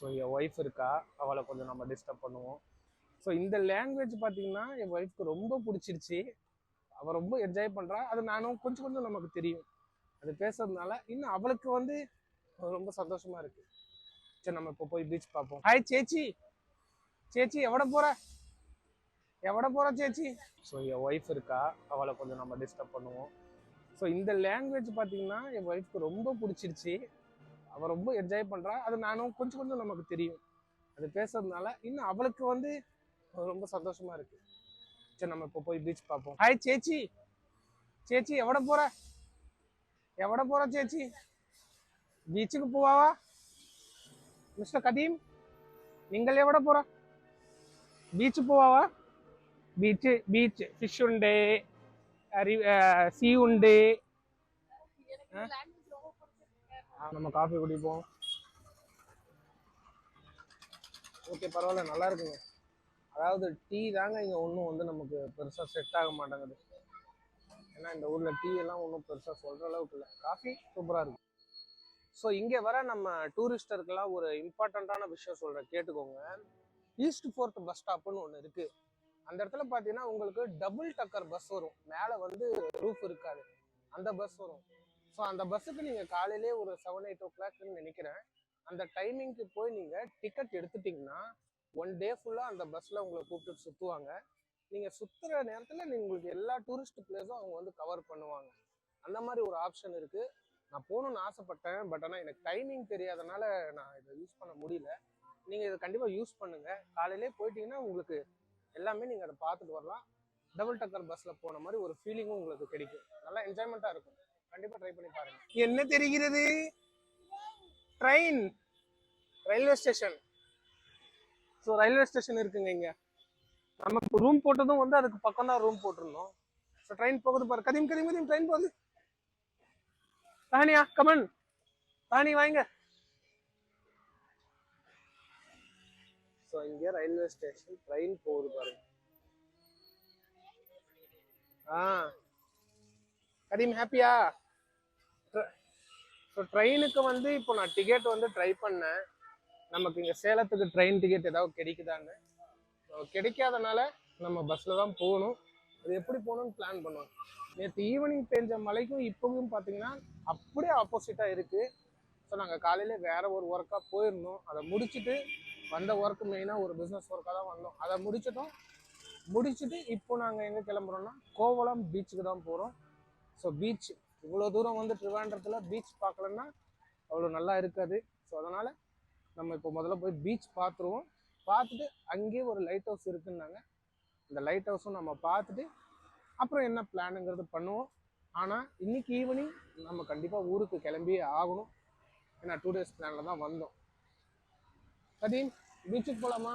So என் wife இருக்கா? அவளை கொஞ்சம் நம்ம டிஸ்டர்ப் பண்ணுவோம். ஸோ இந்த லாங்குவேஜ் பார்த்தீங்கன்னா என் ஒய்ஃப்க்கு ரொம்ப பிடிச்சிருச்சு. அவள் ரொம்ப என்ஜாய் பண்ணுறா அது நானும் கொஞ்சம் கொஞ்சம் நமக்கு தெரியும். அது பேசுறதுனால இன்னும் அவளுக்கு வந்து ரொம்ப சந்தோஷமா இருக்கு. சரி நம்ம இப்போ போய் பீச் பார்ப்போம் ஹாய் சேச்சி. சேச்சி எவட போற? எவட போற சேச்சி? ஸோ என் ஒய்ஃப் இருக்கா? அவளை கொஞ்சம் நம்ம டிஸ்டர்ப் பண்ணுவோம். ஸோ இந்த லாங்குவேஜ் பார்த்தீங்கன்னா என் ஒய்ஃப்க்கு ரொம்ப பிடிச்சிருச்சு. அவள் ரொம்ப என்ஜாய் பண்ணுறா அது நானும் கொஞ்சம் கொஞ்சம் நமக்கு தெரியும். அது பேசுறதுனால இன்னும் அவளுக்கு வந்து ரொம்ப சந்தோஷமா இருக்கு. சரி நம்ம இப்போ போய் பீச் பார்ப்போம். ஹாய் சேச்சி. சேச்சி எவட போற? எவட போற சேச்சி? பீச்சுக்கு போவாவா? மிஸ்டர் கதீம் நீங்கள் எவட போற? பீச் போவாவா? பீச் பீச் ஃபிஷ் உண்டு. சீ உண்டு. நம்ம காஃபி குடிப்போம். ஓகே பரவாயில்ல நல்லா இருக்குங்க. அதாவது டீ தாங்க இங்கே ஒன்றும் வந்து நமக்கு பெருசாக செட் ஆக மாட்டேங்குது. ஏன்னா இந்த ஊரில் டீ எல்லாம் ஒன்றும் பெருசாக சொல்கிற அளவுக்கு இல்லை. காஃபி சூப்பராக இருக்கு. ஸோ இங்கே வர நம்ம டூரிஸ்டருக்கெல்லாம் ஒரு இம்பார்ட்டண்ட்டான விஷயம் சொல்கிறேன் கேட்டுக்கோங்க. ஈஸ்ட் ஃபோர்த் பஸ் ஸ்டாப்னு ஒன்று இருக்குது அந்த இடத்துல பார்த்தீங்கன்னா உங்களுக்கு டபுள் டக்கர் பஸ் வரும். மேலே வந்து ரூஃப் இருக்காது. அந்த பஸ் வரும். ஸோ அந்த பஸ்ஸுக்கு நீங்கள் காலையிலே ஒரு செவன் எயிட் ஓ கிளாக்னு நினைக்கிறேன். அந்த டைமிங்க்கு போய் நீங்கள் டிக்கெட் எடுத்துட்டிங்கன்னா ஒன் டே ஃபுல்லாக அந்த பஸ்ஸில் உங்களை கூப்பிட்டு சுற்றுவாங்க நீங்கள் சுற்றுற நேரத்தில் நீங்கள் உங்களுக்கு எல்லா டூரிஸ்ட் பிளேஸும் அவங்க வந்து கவர் பண்ணுவாங்க. அந்த மாதிரி ஒரு ஆப்ஷன் இருக்குது நான் போகணுன்னு ஆசைப்பட்டேன் பட் ஆனால் எனக்கு டைமிங் தெரியாதனால நான் இதை யூஸ் பண்ண முடியல. நீங்கள் இதை கண்டிப்பாக யூஸ் பண்ணுங்கள் காலையிலே போயிட்டீங்கன்னா உங்களுக்கு எல்லாமே நீங்கள் அதை பார்த்துட்டு வரலாம். டபுள் டக்கர் பஸ்ஸில் போன மாதிரி ஒரு ஃபீலிங்கும் உங்களுக்கு கிடைக்கும். நல்லா என்ஜாய்மெண்ட்டாக இருக்கும். கண்டிப்பா ட்ரை பண்ணி பாருங்க. என்ன தெரிகிறது? Train railway station so railway station இருக்குங்க இங்க. நம்ம ரூம் போட்டதும் வந்து அதுக்கு பக்கம் தான் ரூம் போட்டிருந்தோம். ஸோ ட்ரெயின் போகுது பாரு. கதீம் கதீம் கதீம் ட்ரெயின் போகுது. ராணியா கமன் ராணி வாங்க. ஸோ இங்கே ரயில்வே ஸ்டேஷன் ட்ரெயின் போகுது பாருங்க. ஆ. கதிம் ஹாப்பியா ஸோ ட்ரெயினுக்கு வந்து இப்போ நான் டிக்கெட் வந்து ட்ரை பண்ணேன். நமக்கு இங்கே சேலத்துக்கு ட்ரெயின் டிக்கெட் ஏதாவது கிடைக்குதான்னு. ஸோ கிடைக்காதனால நம்ம பஸ்ஸில் தான் போகணும். அது எப்படி போகணும்னு பிளான் பண்ணுவோம். நேற்று ஈவினிங் பெஞ்ச மலைக்கும் இப்போவும் பார்த்தீங்கன்னா அப்படியே ஆப்போசிட்டாக இருக்குது ஸோ நாங்கள் காலையில் வேறு ஒரு ஒர்க்காக போயிருந்தோம். அதை முடிச்சுட்டு வந்த ஒர்க்கு மெயினாக ஒரு பிஸ்னஸ் ஒர்க்காக தான் வந்தோம். அதை முடிச்சிட்டோம். முடிச்சுட்டு இப்போ நாங்கள் எங்கே கிளம்புறோம்னா கோவளம் பீச்சுக்கு தான் போகிறோம் ஸோ பீச் இவ்வளோ தூரம் வந்து ட்ரிவாண்டரத்தில் பீச் பார்க்கலன்னா அவ்வளோ நல்லா இருக்காது. ஸோ அதனால் நம்ம இப்போ முதல்ல போய் பீச் பார்த்துருவோம். பார்த்துட்டு அங்கேயே ஒரு லைட் ஹவுஸ் இருக்குன்னாங்க. இந்த லைட் ஹவுஸும் நம்ம பார்த்துட்டு அப்புறம் என்ன பிளானுங்கிறது பண்ணுவோம். ஆனால் இன்னைக்கு ஈவினிங் நம்ம கண்டிப்பாக ஊருக்கு கிளம்பியே ஆகணும். ஏன்னா டூ டேஸ் பிளானில் தான் வந்தோம். கதீம் பீச்சுக்கு போகலாமா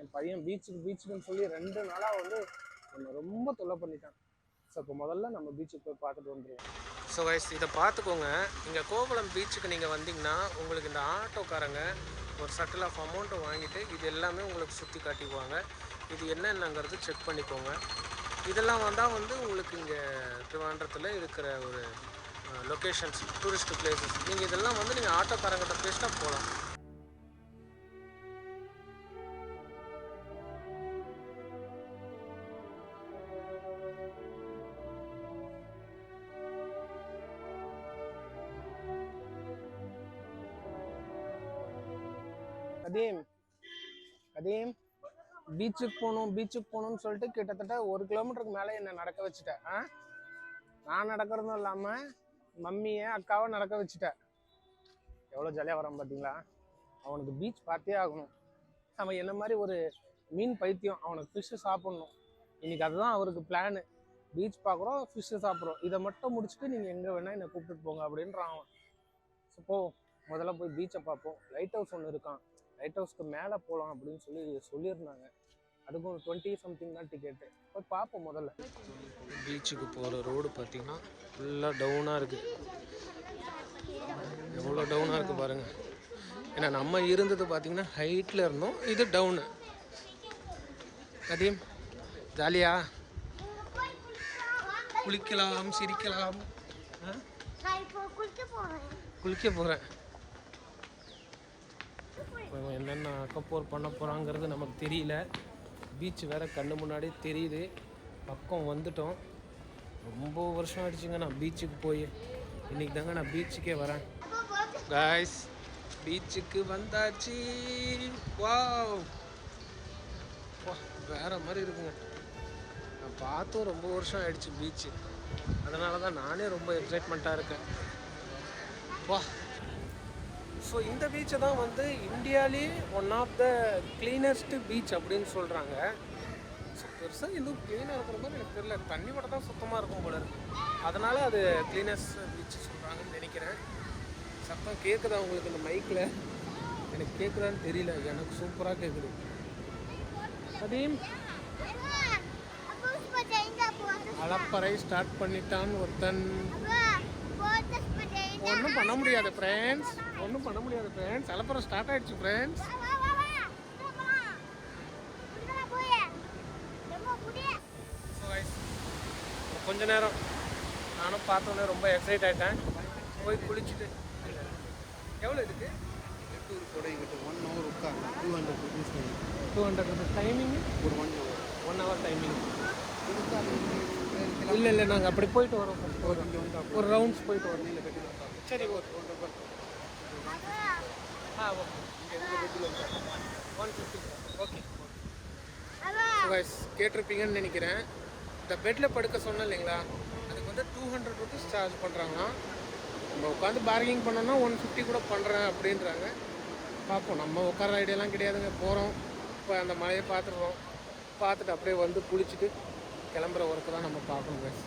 என் பையன் பீச்சுக்கு பீச்சுக்குன்னு சொல்லி ரெண்டு நாளாக வந்து என்னை ரொம்ப தொல்லை பண்ணிட்டான். ஸோ இப்போ முதல்ல நம்ம பீச்சுக்கு போய் பார்த்துட்டு வந்துடுவோம் ஸோ கைஸ் இதை பார்த்துக்கோங்க. இங்கே கோகுளம் பீச்சுக்கு நீங்கள் வந்தீங்கன்னா உங்களுக்கு இந்த ஆட்டோக்காரங்க ஒரு சட்டில் ஆஃப் அமௌண்ட்டை வாங்கிட்டு இது எல்லாமே உங்களுக்கு சுற்றி காட்டிக்குவாங்க. இது என்னென்னங்கிறது செக் பண்ணிக்கோங்க. இதெல்லாம் வந்தால் வந்து உங்களுக்கு இங்கே திருவாண்டத்தில் இருக்கிற ஒரு லொக்கேஷன்ஸ் டூரிஸ்ட் பிளேசஸ் நீங்கள் இதெல்லாம் வந்து நீங்கள் ஆட்டோக்காரங்கிட்ட பேசினா போகலாம் கதீம். கதீம். பீச்சுக்கு போகணும் பீச்சுக்கு போகணும்னு சொல்லிட்டு கிட்டத்தட்ட ஒரு கிலோமீட்டருக்கு மேலே என்னை நடக்க வச்சுட்டேன். ஆ? நான் நடக்கிறதும் இல்லாமல் மம்மியை அக்காவை நடக்க வச்சுட்டேன். எவ்வளோ ஜாலியாக வரான் பார்த்தீங்களா அவனுக்கு பீச் பார்த்தே ஆகணும். அவன் என்ன மாதிரி ஒரு மீன் பைத்தியம். அவனுக்கு ஃபிஷ்ஷு சாப்பிட்ணும். இன்னைக்கு அதுதான் அவருக்கு பிளானு பீச் பார்க்குறோம் ஃபிஷ்ஷு சாப்பிட்றோம். இதை மட்டும் முடிச்சுட்டு நீங்கள் எங்கே வேணால் என்னை கூப்பிட்டுட்டு போங்க அப்படின்றான் அவன். ஸோ போ. முதல்ல போய் பீச்சை பார்ப்போம். லைட் ஹவுஸ் ஒன்று இருக்கான். லைட் ஹவுஸ்க்கு மேலே போகலாம் அப்படின்னு சொல்லி சொல்லியிருந்தாங்க. அதுக்கும் டுவெண்ட்டி சம்திங் தான் டிக்கெட்டு போய் பார்ப்போம் முதல்ல. பீச்சுக்கு போகிற ரோடு பார்த்தீங்கன்னா ஃபுல்லாக டவுனாக இருக்குது எவ்வளோ டவுனாக இருக்குது பாருங்கள் ஏன்னா நம்ம இருந்தது பார்த்தீங்கன்னா ஹைட்டில் இருந்தோம். இது டவுனு கதீம் ஜாலியா? குளிக்கலாம் சிரிக்கலாம். குளிக்க போகிறேன் இப்போ இவன் என்னென்ன அக்கப்போர் பண்ண போகிறாங்கிறது நமக்கு தெரியல. பீச் வேற கண்ணு முன்னாடி தெரியுது. பக்கம் வந்துட்டோம். ரொம்ப வருஷம் ஆயிடுச்சுங்க நான் பீச்சுக்கு போய். இன்றைக்கி தாங்க நான் பீச்சுக்கே வரேன். காய்ஸ் பீச்சுக்கு வந்தாச்சு. வா வேற மாதிரி இருக்குங்க. நான் பார்த்தும் ரொம்ப வருஷம் ஆயிடுச்சு பீச்சு அதனால தான் நானே ரொம்ப எக்ஸைட்மெண்ட்டாக இருக்கேன். வா. ஸோ இந்த பீச்சை தான் வந்து இந்தியாலே one of the cleanest beach அப்படின்னு சொல்கிறாங்க ஸோ பெருசாக இன்னும் க்ளீனாக இருக்கிற மாதிரி எனக்கு தெரியல தண்ணி மட்டும் தான் சுத்தமாக இருக்கும் போல இருக்கு அதனால் அது கிளீனஸ்ட் பீச் சொல்கிறாங்கன்னு நினைக்கிறேன் சத்தம் கேட்குதா உங்களுக்கு இந்த மைக்கில் எனக்கு கேட்குதான்னு தெரியல எனக்கு சூப்பராக கேட்குது அதீம் அளப்பறை அலப்பறை ஸ்டார்ட் பண்ணிட்டான் ஒருத்தன் ஒன்றும் பண்ண முடியாது ஃப்ரெண்ட்ஸ் ஒன்றும் பண்ண முடியாது ஃப்ரெண்ட்ஸ் அலப்பறை ஸ்டார்ட் ஆயிடுச்சு friends Wah wah wah wah. Udah mah. Udah lah bu ya. Udah mau bu dia. So guys கொஞ்ச நேரம். நானும் பார்த்தோன்னே ரொம்ப எக்ஸைட் ஆயிட்டேன். போய் குளிச்சுட்டு. எவ்வளோ இதுக்கு? ஒன் ஹவர் உட்காந்து two hundred rupees two hundred rupees timing ஒரு one hour one hour timing இல்லை இல்லை நாங்கள் அப்படி போயிட்டு வரோம். ஒரு ரவுண்ட்ஸ் போயிட்டு வரோம். இல்லை கட்டி சரி ஓகே ஆ ஓகே. One fifty okay. கேட்டிருப்பீங்கன்னு நினைக்கிறேன். இந்த பெட்டில் படுக்க சொன்னேன் இல்லைங்களா? அதுக்கு வந்து டூ ஹண்ட்ரட் ருபீஸ் சார்ஜ் பண்ணுறாங்களாம் நம்ம உட்காந்து பார்கிங் பண்ணோன்னா ஒன் ஃபிஃப்டி கூட பண்ணுறேன் அப்படின்றாங்க. பார்ப்போம். நம்ம உட்கார ஐடியாலாம் கிடையாதுங்க. போகிறோம் இப்போ அந்த மலையை பார்த்துடுறோம். பார்த்துட்டு அப்படியே வந்து குளிச்சுட்டு கிளம்புற ஒர்க்கு தான் நம்ம பார்க்கணும் பேச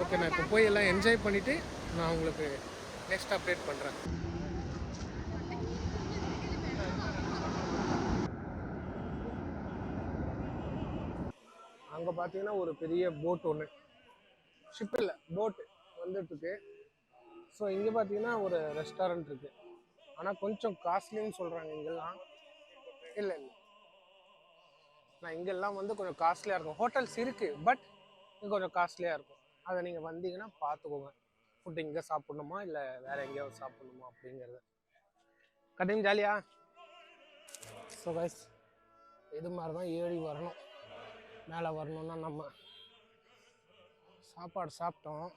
ஓகே நான் இப்போ போய் எல்லாம் என்ஜாய் பண்ணிவிட்டு நான் உங்களுக்கு நெக்ஸ்ட் அப்டேட் பண்ணுறேன் அங்கே பார்த்தீங்கன்னா ஒரு பெரிய போட் ஒன்று ஷிப் இல்லை போட்டு வந்துட்டுருக்கு. ஸோ இங்கே பார்த்தீங்கன்னா ஒரு ரெஸ்டாரண்ட் இருக்குது ஆனால் கொஞ்சம் காஸ்ட்லின்னு சொல்கிறாங்க இங்கெல்லாம். இல்லை இல்லை. நான் இங்கெல்லாம் வந்து கொஞ்சம் காஸ்ட்லியாக இருக்கும். ஹோட்டல்ஸ் இருக்குது பட் இங்கே கொஞ்சம் காஸ்ட்லியாக இருக்கும். அதை நீங்கள் வந்தீங்கன்னா பார்த்துக்கோங்க ஃபுட் இங்கே சாப்பிட்ணுமா? இல்லை வேற எங்கேயாவது சாப்பிட்ணுமா? அப்படிங்கிறத. கட்டிங் ஜாலியா? ஸோ கைஸ் இது மாதிரி தான் ஏறி வரணும். மேலே வரணும்னா நம்ம சாப்பாடு சாப்பிட்டோம்.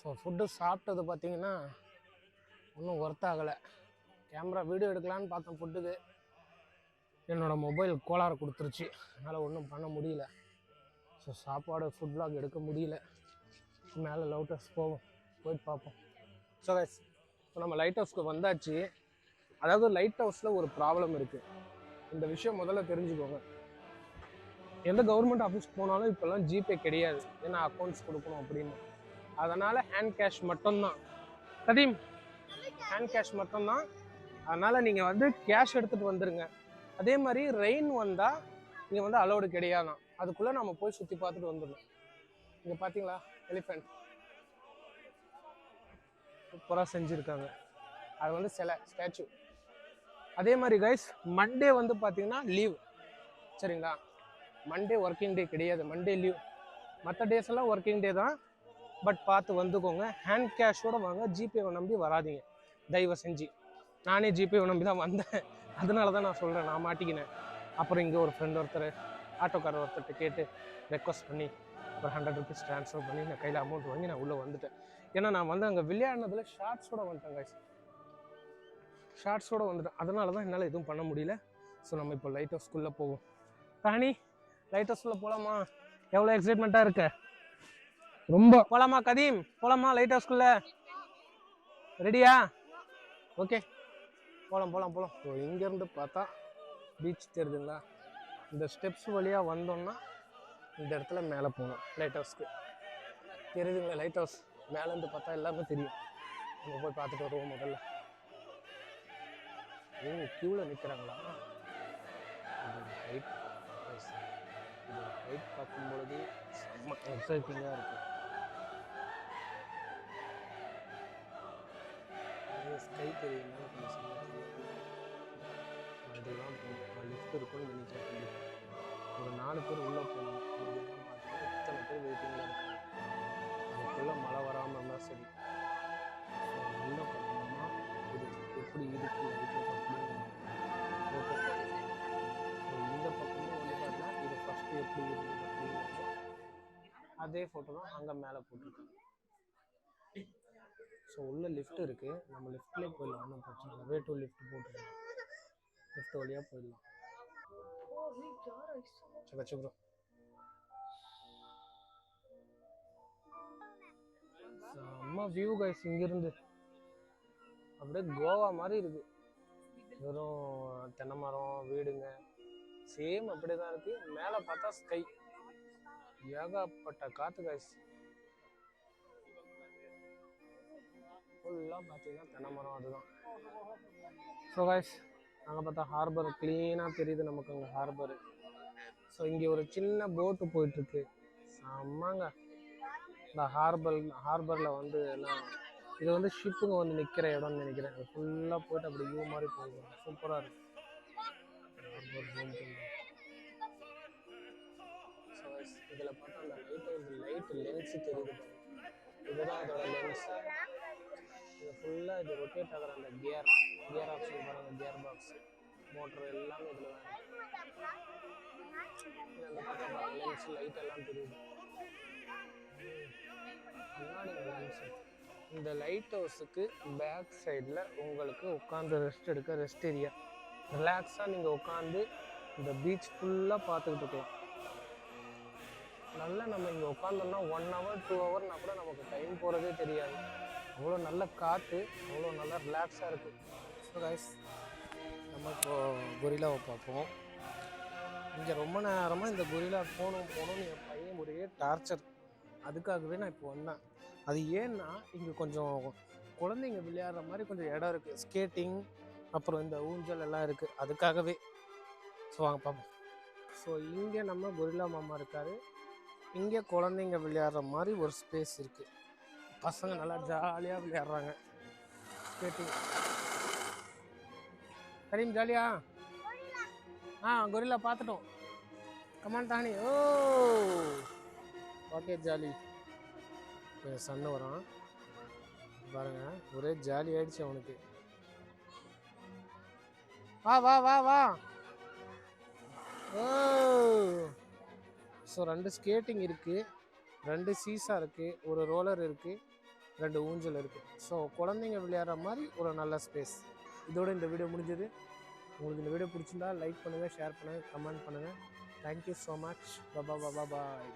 ஸோ ஃபுட்டு சாப்பிட்டது பார்த்தீங்கன்னா ஒன்றும் ஒர்த் ஆகலை. கேமரா வீடியோ எடுக்கலான்னு பார்த்தேன் ஃபுட்டுக்கு என்னோட மொபைல் கோளாறு கொடுத்துருச்சு. அதனால் ஒன்றும் பண்ண முடியல. ஸோ சாப்பாடு ஃபுட் பிளாக் எடுக்க முடியல. மேலே லவுட் ஹவுஸ் போவோம் போயிட்டு பார்ப்போம். ஸோ கைஸ் இப்போ நம்ம லைட் ஹவுஸ்க்கு வந்தாச்சு. அதாவது லைட் ஹவுஸில் ஒரு ப்ராப்ளம் இருக்குது இந்த விஷயம் முதல்ல தெரிஞ்சுக்கோங்க. எந்த கவர்மெண்ட் ஆஃபீஸ் போனாலும் இப்போல்லாம் ஜிபே கிடையாது. ஏன்னா அக்கௌண்ட்ஸ் கொடுக்கணும் அப்படின்னு. அதனால் ஹேண்ட் கேஷ் மட்டும்தான். கதீம் ஹேண்ட் கேஷ் மட்டும்தான். அதனால் நீங்கள் வந்து கேஷ் எடுத்துகிட்டு வந்துடுங்க அதே மாதிரி ரெயின் வந்தால் இங்கே வந்து அலௌடு கிடையாதான் அதுக்குள்ளே நம்ம போய் சுற்றி பார்த்துட்டு வந்துடணும் இங்கே பார்த்தீங்களா எலிஃபென்ட். சூப்பராக செஞ்சுருக்காங்க. அது வந்து சிலை ஸ்டாச்சு. அதே மாதிரி கைஸ் மண்டே வந்து பார்த்தீங்கன்னா லீவ் சரிங்களா? மண்டே ஒர்க்கிங் டே கிடையாது. மண்டே லீவ் மற்ற டேஸ் எல்லாம் ஒர்க்கிங் டே தான். பட் பார்த்து வந்துக்கோங்க. ஹேண்ட் கேஷோடு வாங்க. ஜிபேவை நம்பி வராதீங்க. தயவு செஞ்சு. நானே ஜிபேவை நம்பி தான் வந்தேன். அதனால தான் நான் சொல்கிறேன் நான் மாட்டிக்கினேன். அப்புறம் இங்கே ஒரு ஃப்ரெண்ட் ஒருத்தர் ஆட்டோக்காரர் ஒருத்தர்கிட்ட கேட்டு ரெக்வஸ்ட் பண்ணி ஒரு ஹண்ட்ரட் ருபீஸ் ட்ரான்ஸ்ஃபர் பண்ணி நான் கையில் அமௌண்ட் வாங்கி நான் உள்ளே வந்துட்டேன். ஏன்னா நான் வந்து அங்கே விளையாடினதில் ஷார்ட்ஸோட வந்துட்டேன் கைஸ் ஷார்ட்ஸோட வந்துட்டேன். அதனால தான் என்னால் எதுவும் பண்ண முடியல. ஸோ நம்ம இப்போ லைட் ஹவுஸ்குள்ளே போவோம். ராணி லைட் ஹவுஸ்குள்ளே போகலாமா எவ்வளோ எக்ஸைட்மெண்ட்டாக இருக்க? ரொம்ப. போகலாமா கதீம்? போகலாமா லைட் ஹவுஸ்குள்ளே ரெடியா ஓகே போகலாம் போகலாம் போகலாம் ஸோ இங்கேருந்து பார்த்தா பீச் தெரியுதுங்களா? இந்த ஸ்டெப்ஸ் வழியாக வந்தோம்னா இந்த இடத்துல மேலே போகணும். லைட் ஹவுஸ்க்கு தெரியுதுங்களா லைட் ஹவுஸ் மேலேருந்து பார்த்தா எல்லாமே தெரியும். நம்ம போய் பார்த்துட்டு வருவோம் முதல்ல. ஓ க்யூவில் நிற்கிறாங்களா ஹைட் இது ஹைட் பார்க்கும்பொழுது செம்ம எக்ஸைட்டிங்காக இருக்கும் ஸ்கை தெரியுமா கொஞ்சம் செம்மையா தெரியும் அதெல்லாம் லிஃப்ட் இருக்கும்னு நினைக்கிறேன். ஒரு நாலு பேர் உள்ளே போனாங்க பார்த்தீங்கன்னா இத்தனை பேர் வெயிட்டிங்கில் இருக்காங்க? அதுக்குள்ளே மழை வராமல் இருந்தால் சரி. உள்ளே பார்த்தோம்னா இது எப்படி இருக்கு? இந்த பக்கமும் வந்து பார்த்தீங்கன்னா இது ஃபஸ்ட்டு எப்படி அதே ஃபோட்டோ தான் அங்கே மேலே போட்டிருக்காங்க. ஸோ உள்ள லிஃப்ட் இருக்குது நம்ம லிஃப்ட்லேயே போயிடலாம். ஒன்றும் பிரச்சனை இல்லை. வே டூ லிஃப்ட் போட்டுருக்கோம் லிஃப்ட் வழியாக போயிடலாம். சக்கா சக்கரம் செம்ம வியூ கைஸ் இங்கிருந்து அப்படியே கோவா மாதிரி இருக்கு வெறும் தென்னை மரம் வீடுங்க சேம் அப்படியே தான் இருக்கு. மேலே பார்த்தா ஸ்கை ஏகப்பட்ட காற்று கைஸ் ஃபுல்லாக பார்த்தீங்கன்னா தென்னை மரம் அதுதான். ஸோ கைஸ் நாங்கள் பார்த்தா ஹார்பர் க்ளீனாக தெரியுது நமக்கு அங்கே ஹார்பரு ஸோ இங்கே ஒரு சின்ன போட்டு போயிட்டுருக்கு. செம்மாங்க. இந்த ஹார்பர் ஹார்பரில் வந்து எல்லாம் இது வந்து ஷிப்புங்க வந்து நிற்கிற இடம்னு நினைக்கிறேன். ஃபுல்லாக போயிட்டு அப்படி வியூ மாதிரி போகும் சூப்பராக இருக்கு. ஹார்பர் ஸோ இதில் பார்த்தா அந்த லைட்டு வந்து லைட் லென்ஸு தெரியுது. இதுதான் அதோட லென்ஸ் இது ஃபுல்லாக இது ரொட்டேட் ஆகிற அந்த கியர் கியர் ஆப்ஷன் பாருங்க. கியர் பாக்ஸ் மோட்டர் எல்லாமே இதில் லென்ஸ் லைட் எல்லாம் தெரியுது. முன்னாடி லென்ஸ் இந்த லைட் ஹவுஸுக்கு பேக் சைடில் உங்களுக்கு உட்காந்து ரெஸ்ட் எடுக்க ரெஸ்ட் ஏரியா ரிலாக்ஸாக நீங்கள் உட்காந்து இந்த பீச் ஃபுல்லாக பார்த்துக்கிட்டு இருக்கலாம். நல்லா நம்ம இங்கே உட்காந்தோம்னா ஒன் ஹவர் டூ ஹவர்னா கூட நமக்கு டைம் போகிறதே தெரியாது. அவ்வளோ நல்ல காற்று அவ்வளோ நல்லா ரிலாக்ஸாக இருக்குது ஸோ கைஸ் நம்ம இப்போ கொரிலாவை பார்ப்போம். இங்கே ரொம்ப நேரமாக இந்த கொரிலா போகணும் போகணும்னு என் பையன் ஒரே டார்ச்சர் அதுக்காகவே நான் இப்போ வந்தேன். அது ஏன்னா இங்கே கொஞ்சம் குழந்தைங்க விளையாடுற மாதிரி கொஞ்சம் இடம் இருக்குது ஸ்கேட்டிங் அப்புறம் இந்த ஊஞ்சல் எல்லாம் இருக்குது அதுக்காகவே. ஸோ வாங்க பார்ப்போம். ஸோ இங்கே நம்ம கொரிலா மாமா இருக்கார். இங்கே குழந்தைங்க விளையாடுற மாதிரி ஒரு ஸ்பேஸ் இருக்குது பசங்க நல்லா ஜாலியாக விளையாடுறாங்க. ஸ்கேட்டிங் கரீம் ஜாலியா? ஆ கொரில்லா பார்த்துட்டோம் கமான் தானி ஓ. Okay jolly. என் சன்னு வரான் பாருங்க ஒரே ஜாலி ஆயிடுச்சு அவனுக்கு. வா வா வா வா. ஓ. ஸோ ரெண்டு ஸ்கேட்டிங் இருக்குது ரெண்டு சீசா இருக்குது ஒரு ரோலர் இருக்குது ரெண்டு ஊஞ்சல் இருக்குது ஸோ குழந்தைங்க விளையாடுற மாதிரி ஒரு நல்ல ஸ்பேஸ் இதோட இந்த வீடியோ முடிஞ்சது. உங்களுக்கு இந்த வீடியோ பிடிச்சிருந்தா லைக் பண்ணுங்கள் ஷேர் பண்ணுங்கள் கமெண்ட் பண்ணுங்கள் தேங்க்யூ ஸோ மச் பபா பபா பாய்